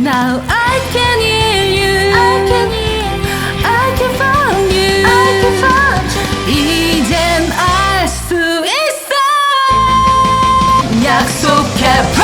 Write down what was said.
Now I can hear you. I can hear you. I can find you. I can find you. 이젠 알수 있어. 약속해.